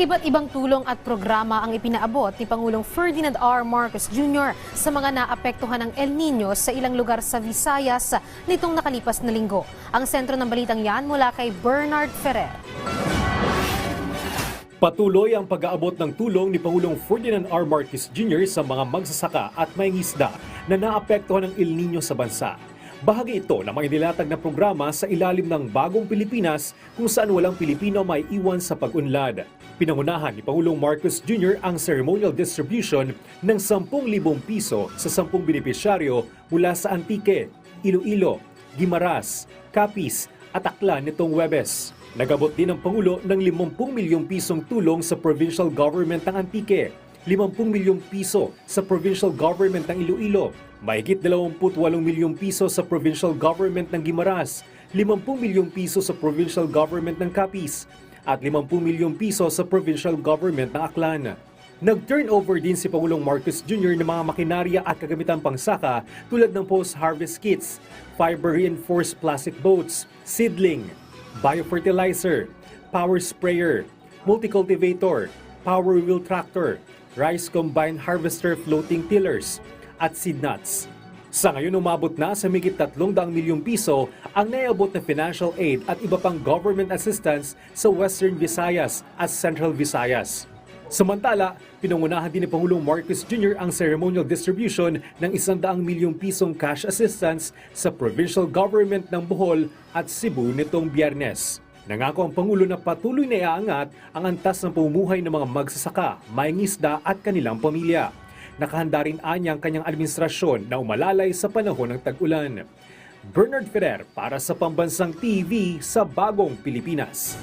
Iba't ibang tulong at programa ang ipinaabot ni Pangulong Ferdinand R. Marcos Jr. sa mga naapektuhan ng El Nino sa ilang lugar sa Visayas nitong nakalipas na linggo. Ang sentro ng balitang yan mula kay Bernard Ferrer. Patuloy ang pag-aabot ng tulong ni Pangulong Ferdinand R. Marcos Jr. sa mga magsasaka at mangingisda na naapektuhan ng El Nino sa bansa. Bahagi ito ng mga inilatag na programa sa ilalim ng Bagong Pilipinas kung saan walang Pilipino may iwan sa pag-unlad. Pinangunahan ni Pangulong Marcos Jr. ang ceremonial distribution ng 10,000 piso sa 10 benepisyaryo mula sa Antique, Iloilo, Gimaras, Capiz at Aklan nitong Webes. Nagabot din ang Pangulo ng 50 milyong pisong tulong sa provincial government ng Antique, 50 milyong piso sa provincial government ng Iloilo, mahigit 28 milyong piso sa provincial government ng Gimaras, 50 milyong piso sa provincial government ng Capiz, at 50 milyong piso sa provincial government ng Aklan. Nag-turnover din si Pangulong Marcos Jr. ng mga makinarya at kagamitan pangsaka tulad ng post-harvest kits, fiber-reinforced plastic boats, seedling, biofertilizer, power sprayer, multicultivator, power wheel tractor, rice combine harvester floating tillers, at seed nuts. Sa ngayon umabot na sa migit 300 milyong piso ang naiabot na financial aid at iba pang government assistance sa Western Visayas at Central Visayas. Samantala, pinangunahan din ni Pangulong Marcos Jr. ang ceremonial distribution ng 100 milyong pisong cash assistance sa provincial government ng Bohol at Cebu nitong biyernes. Nangako ang Pangulo na patuloy na iaangat ang antas ng pamumuhay ng mga magsasaka, mayngisda at kanilang pamilya. Nakahanda rin anya ang kanyang administrasyon na umalalay sa panahon ng tag-ulan. Bernard Ferrer para sa Pambansang TV sa Bagong Pilipinas.